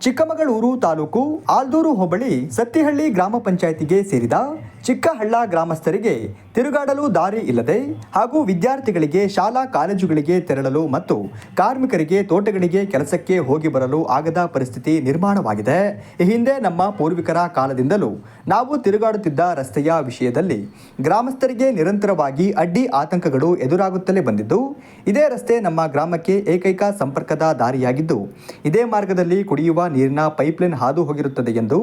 ಚಿಕ್ಕಮಗಳೂರು ತಾಲೂಕು ಆಲ್ದೂರು ಹೋಬಳಿ ಸತ್ತಿಹಳ್ಳಿ ಗ್ರಾಮ ಪಂಚಾಯಿತಿಗೆ ಸೇರಿದ ಚಿಕ್ಕಹಳ್ಳ ಗ್ರಾಮಸ್ಥರಿಗೆ ತಿರುಗಾಡಲು ದಾರಿ ಇಲ್ಲದೆ ಹಾಗೂ ವಿದ್ಯಾರ್ಥಿಗಳಿಗೆ ಶಾಲಾ ಕಾಲೇಜುಗಳಿಗೆ ತೆರಳಲು ಮತ್ತು ಕಾರ್ಮಿಕರಿಗೆ ತೋಟಗಳಿಗೆ ಕೆಲಸಕ್ಕೆ ಹೋಗಿ ಬರಲು ಆಗದ ಪರಿಸ್ಥಿತಿ ನಿರ್ಮಾಣವಾಗಿದೆ. ಈ ಹಿಂದೆ ನಮ್ಮ ಪೂರ್ವಿಕರ ಕಾಲದಿಂದಲೂ ನಾವು ತಿರುಗಾಡುತ್ತಿದ್ದ ರಸ್ತೆಯ ವಿಷಯದಲ್ಲಿ ಗ್ರಾಮಸ್ಥರಿಗೆ ನಿರಂತರವಾಗಿ ಅಡ್ಡಿ ಆತಂಕಗಳು ಎದುರಾಗುತ್ತಲೇ ಬಂದಿದ್ದು, ಇದೇ ರಸ್ತೆ ನಮ್ಮ ಗ್ರಾಮಕ್ಕೆ ಏಕೈಕ ಸಂಪರ್ಕದ ದಾರಿಯಾಗಿದ್ದು, ಇದೇ ಮಾರ್ಗದಲ್ಲಿ ಕುಡಿಯುವ ನೀರಿನ ಪೈಪ್ಲೈನ್ ಹಾದು ಹೋಗಿರುತ್ತದೆ ಎಂದು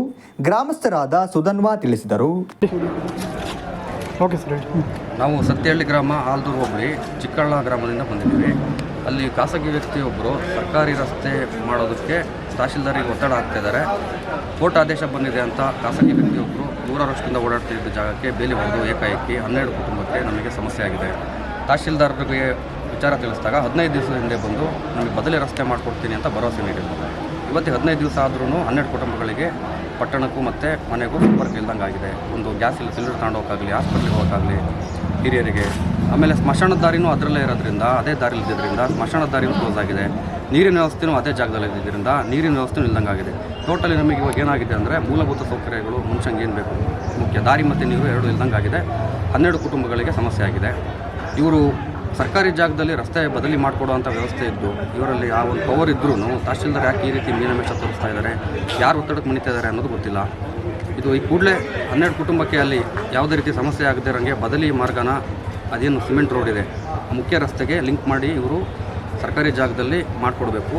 ಗ್ರಾಮಸ್ಥರಾದ ಸುಧನ್ವಾ ತಿಳಿಸಿದರು. ಓಕೆ ಸರ್ ನಾವು ಸತ್ಯಹಳ್ಳಿ ಗ್ರಾಮ ಆಲ್ದೂರು ಹೋಬಳಿ ಚಿಕ್ಕಳ್ಳ ಗ್ರಾಮದಿಂದ ಬಂದಿದ್ದೀವಿ. ಅಲ್ಲಿ ಖಾಸಗಿ ವ್ಯಕ್ತಿಯೊಬ್ಬರು ಸರ್ಕಾರಿ ರಸ್ತೆ ಮಾಡೋದಕ್ಕೆ ತಹಶೀಲ್ದಾರಿಗೆ ಒತ್ತಡ ಹಾಕ್ತಿದ್ದಾರೆ ಕೋರ್ಟ್ ಆದೇಶ ಬಂದಿದೆ ಅಂತ ಖಾಸಗಿ ವ್ಯಕ್ತಿಯೊಬ್ಬರು ನೂರ ವರ್ಷದಿಂದ ಓಡಾಡ್ತಿದ್ದ ಜಾಗಕ್ಕೆ ಬೇಲಿ ಹೊಡೆದು ಏಕಾಏಕಿ ಹನ್ನೆರಡು ಕುಟುಂಬಕ್ಕೆ ನಮಗೆ ಸಮಸ್ಯೆ ಆಗಿದೆ. ತಹಶೀಲ್ದಾರ್ಗೆ ವಿಚಾರ ತಿಳಿಸಿದಾಗ ಹದಿನೈದು ದಿವಸದ ಹಿಂದೆ ಬಂದು ನಮಗೆ ಬದಲಿ ರಸ್ತೆ ಮಾಡಿಕೊಡ್ತೀನಿ ಅಂತ ಭರವಸೆ ನೀಡಿದ್ದಾರೆ ಇವತ್ತು ಹದಿನೈದು ದಿವಸ ಆದ್ರೂ ಹನ್ನೆರಡು ಕುಟುಂಬಗಳಿಗೆ ಪಟ್ಟಣಕ್ಕೂ ಮತ್ತು ಮನೆಗೂ ಸಂಪರ್ಕ ಇಲ್ದಂಗೆ ಆಗಿದೆ ಒಂದು ಗ್ಯಾಸ್ ಇಲ್ಲ, ಸಿಲಿಂಡರ್ ತಗೊಂಡೋಗಕ್ಕಾಗಲಿ ಹಾಸ್ಪಿಟ್ಲಿಗೆ ಹೋಗೋಕ್ಕಾಗಲಿ ಹಿರಿಯರಿಗೆ. ಆಮೇಲೆ ಸ್ಮಶಾನದ ದಾರಿನೂ ಅದರಲ್ಲೇ ಇರೋದ್ರಿಂದ, ಅದೇ ದಾರಿ ಇದ್ದಿದ್ದರಿಂದ ಸ್ಮಶಾನದ ದಾರಿನೂ ಕ್ಲೋಸ್ ಆಗಿದೆ. ನೀರಿನ ವ್ಯವಸ್ಥೆನೂ ಅದೇ ಜಾಗದಲ್ಲಿ ಇದ್ದಿದ್ದರಿಂದ ನೀರಿನ ವ್ಯವಸ್ಥೆನೂ ಇಲ್ದಂಗೆ ಆಗಿದೆ ಟೋಟಲಿ ನಮಗೆ ಇವಾಗ ಏನಾಗಿದೆ ಅಂದರೆ ಮೂಲಭೂತ ಸೌಕರ್ಯಗಳು, ಮುಂಚಂಗೆ ಏನು ಬೇಕು? ಮುಖ್ಯ ದಾರಿ ಮತ್ತು ನೀರು ಎರಡು ಇಲ್ದಂಗೆ ಆಗಿದೆ ಹನ್ನೆರಡು ಕುಟುಂಬಗಳಿಗೆ ಸಮಸ್ಯೆ ಆಗಿದೆ. ಇವರು ಸರ್ಕಾರಿ ಜಾಗದಲ್ಲಿ ರಸ್ತೆ ಬದಲಿ ಮಾಡಿಕೊಡುವಂಥ ವ್ಯವಸ್ಥೆ ಇದ್ದು, ಇವರಲ್ಲಿ ಆ ಒಂದು ಪವರ್ ಇದ್ರೂ ತಹಶೀಲ್ದಾರ್ ಯಾಕೆ ಈ ರೀತಿ ಮೀನಮೇಷ ತೋರಿಸ್ತಾ ಇದ್ದಾರೆ, ಯಾರು ಒತ್ತಡಕ್ಕೆ ಮಣಿತಾ ಇದ್ದಾರೆ ಅನ್ನೋದು ಗೊತ್ತಿಲ್ಲ. ಇದು ಈ ಕೂಡಲೇ ಹನ್ನೆರಡು ಕುಟುಂಬಕ್ಕೆ ಅಲ್ಲಿ ಯಾವುದೇ ರೀತಿ ಸಮಸ್ಯೆ ಆಗದೇ ಇರೋಂಗೆ ಬದಲಿ ಮಾರ್ಗನ ಅದೇನು ಸಿಮೆಂಟ್ ರೋಡ್ ಇದೆ, ಮುಖ್ಯ ರಸ್ತೆಗೆ ಲಿಂಕ್ ಮಾಡಿ ಇವರು ಸರ್ಕಾರಿ ಜಾಗದಲ್ಲಿ ಮಾಡಿಕೊಡ್ಬೇಕು.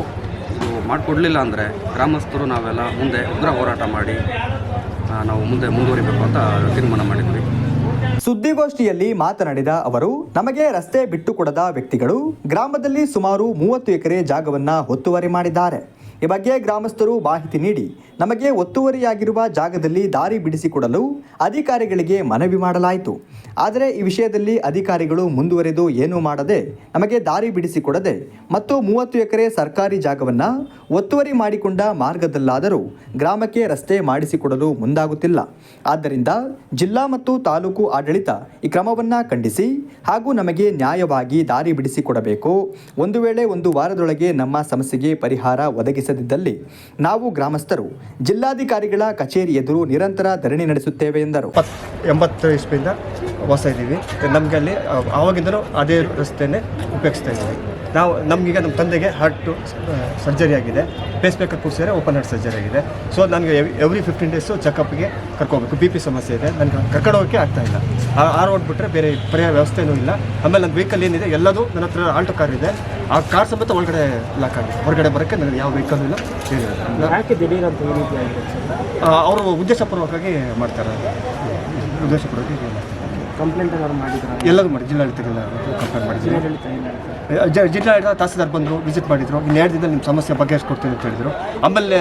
ಇದು ಮಾಡಿಕೊಡ್ಲಿಲ್ಲ ಅಂದರೆ ಗ್ರಾಮಸ್ಥರು ನಾವೆಲ್ಲ ಮುಂದೆ ಉಗ್ರ ಹೋರಾಟ ಮಾಡಿ ನಾವು ಮುಂದೆ ಮುಂದುವರಿಬೇಕು ಅಂತ ತೀರ್ಮಾನ ಮಾಡಿದ್ವಿ. ಸುದ್ದಿಗೋಷ್ಠಿಯಲ್ಲಿ ಮಾತನಾಡಿದ ಅವರು ನಮಗೆ ರಸ್ತೆ ಬಿಟ್ಟುಕೊಡದ ವ್ಯಕ್ತಿಗಳು ಗ್ರಾಮದಲ್ಲಿ ಸುಮಾರು ಮೂವತ್ತು ಎಕರೆ ಜಾಗವನ್ನ ಒತ್ತುವರಿ ಮಾಡಿದ್ದಾರೆ. ಈ ಬಗ್ಗೆ ಗ್ರಾಮಸ್ಥರು ಮಾಹಿತಿ ನೀಡಿ ನಮಗೆ ಒತ್ತುವರಿಯಾಗಿರುವ ಜಾಗದಲ್ಲಿ ದಾರಿ ಬಿಡಿಸಿಕೊಡಲು ಅಧಿಕಾರಿಗಳಿಗೆ ಮನವಿ ಮಾಡಲಾಯಿತು. ಆದರೆ ಈ ವಿಷಯದಲ್ಲಿ ಅಧಿಕಾರಿಗಳು ಮುಂದುವರೆದು ಏನೂ ಮಾಡದೆ ನಮಗೆ ದಾರಿ ಬಿಡಿಸಿಕೊಡದೆ ಮತ್ತು ಮೂವತ್ತು ಎಕರೆ ಸರ್ಕಾರಿ ಜಾಗವನ್ನು ಒತ್ತುವರಿ ಮಾಡಿಕೊಂಡ ಮಾರ್ಗದಲ್ಲಾದರೂ ಗ್ರಾಮಕ್ಕೆ ರಸ್ತೆ ಮಾಡಿಸಿಕೊಡಲು ಮುಂದಾಗುತ್ತಿಲ್ಲ. ಆದ್ದರಿಂದ ಜಿಲ್ಲಾ ಮತ್ತು ತಾಲೂಕು ಆಡಳಿತ ಈ ಕ್ರಮವನ್ನು ಖಂಡಿಸಿ ಹಾಗೂ ನಮಗೆ ನ್ಯಾಯವಾಗಿ ದಾರಿ ಬಿಡಿಸಿಕೊಡಬೇಕು. ಒಂದು ವೇಳೆ ಒಂದು ವಾರದೊಳಗೆ ನಮ್ಮ ಸಮಸ್ಯೆಗೆ ಪರಿಹಾರ ಒದಗಿಸದಿದ್ದಲ್ಲಿ ನಾವು ಗ್ರಾಮಸ್ಥರು ಜಿಲ್ಲಾಧಿಕಾರಿಗಳ ಕಚೇರಿ ಎದುರು ನಿರಂತರ ಧರಣಿ ನಡೆಸುತ್ತೇವೆ ಎಂದರು. ಎಂಬತ್ತು ಇಸ್ಪಿಂದ ವಾಸ ಇದ್ದೀವಿ. ನಮಗೆ ಅಲ್ಲಿ ಆವಾಗಿಂದಲೂ ಅದೇ ರಸ್ತೆಯೇ ಉಪಯೋಗಿಸ್ತಾ ಇದ್ದೀವಿ. ನಾವು, ನಮಗೀಗ ನಮ್ಮ ತಂದೆಗೆ ಹಾರ್ಟು ಸರ್ಜರಿ ಆಗಿದೆ. ಪೇಸ್ ಮೇಕರ್ ಕೂರಿಸಿದ್ರೆ ಓಪನ್ ಹಾರ್ಟ್ ಸರ್ಜರಿ ಆಗಿದೆ. ಸೊ ನನಗೆ ಎವ್ರಿ ಫಿಫ್ಟೀನ್ ಡೇಸು ಚೆಕಪ್ಗೆ ಕರ್ಕೋಬೇಕು. ಬಿ ಪಿ ಸಮಸ್ಯೆ ಇದೆ. ನನಗೆ ಕರ್ಕೊಂಡು ಹೋಗೋಕ್ಕೆ ಆಗ್ತಾ ಇಲ್ಲ. ಆ ಆ ರೋಡ್ ಬಿಟ್ಟರೆ ಬೇರೆ ಪರ್ಯಾಯ ವ್ಯವಸ್ಥೆನೂ ಇಲ್ಲ. ಆಮೇಲೆ ನನ್ನ ವೆಹಿಕಲ್ ಏನಿದೆ, ಎಲ್ಲದೂ ನನ್ನ ಹತ್ರ ಆಲ್ಟೋ ಕಾರ್ ಇದೆ. ಆ ಕಾರ್ ಸಮೇತ ಒಳಗಡೆ ಲಾಕ್ ಆಗಿದೆ. ಹೊರಗಡೆ ಬರೋಕ್ಕೆ ನನಗೆ ಯಾವ ವೆಹಿಕಲ್ ಇಲ್ಲ. ಅವರು ಉದ್ದೇಶಪೂರ್ವಕವಾಗಿ ಮಾಡ್ತಾರೆ. ಉದ್ದೇಶಪೂರ್ವಕವಾಗಿ ಮಾಡ್ತಾರೆ. ಕಂಪ್ಲೇಂಟ್ ಮಾಡಿದ್ರು? ಎಲ್ಲರೂ ಮಾಡಿ ಜಿಲ್ಲಾಡಳಿತಗೆಲ್ಲ ಕಂಪ್ಲೇಂಟ್ ಮಾಡಿದ್ರು. ಜಿಲ್ಲಾಡಳಿತ ತಹಸೀಲ್ದಾರ್ ಬಂದರು ವಿಸಿಟ್ ಮಾಡಿದ್ರು. ಇನ್ನು ಎರಡು ದಿನದಲ್ಲಿ ನಿಮ್ಮ ಸಮಸ್ಯೆ ಬಗೆಹರಿಸ್ಕೊಡ್ತೀನಿ ಅಂತ ಹೇಳಿದರು. ಆಮೇಲೆ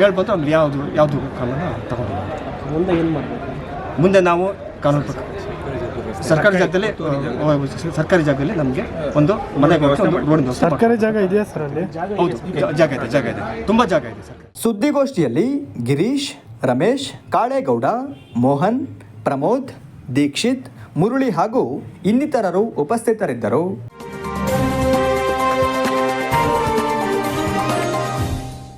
ಹೇಳ್ಬೋದು ಹೇಳಿ ಆಮೇಲೆ ಯಾವುದು ಯಾವುದು ಕ್ರಮನ ತಗೊಂಡು ಮುಂದೆ ಏನು ಮಾಡಬೇಕು? ಮುಂದೆ ನಾವು ಕಾನೂನು ಪ್ರಕಾರ ಸರ್ಕಾರಿ ಜಾಗದಲ್ಲಿ ಸರ್ಕಾರಿ ಜಾಗದಲ್ಲಿ ನಮಗೆ ಒಂದು ಮನೆ ಒಂದು ಸರ್ಕಾರಿ ಜಾಗ ಇದೆಯಾ ಸರ್ ಅಲ್ಲಿ? ಹೌದು ಜಾಗ ಇದೆ ಜಾಗ ಇದೆ. ತುಂಬ ಜಾಗ ಇದೆ ಸರ್. ಸುದ್ದಿಗೋಷ್ಠಿಯಲ್ಲಿ ಗಿರೀಶ್ ರಮೇಶ್ ಕಾಳೇಗೌಡ ಮೋಹನ್ ಪ್ರಮೋದ್ ದೀಕ್ಷಿತ್ ಮುರುಳಿ ಹಾಗೂ ಇನ್ನಿತರರು ಉಪಸ್ಥಿತರಿದ್ದರು.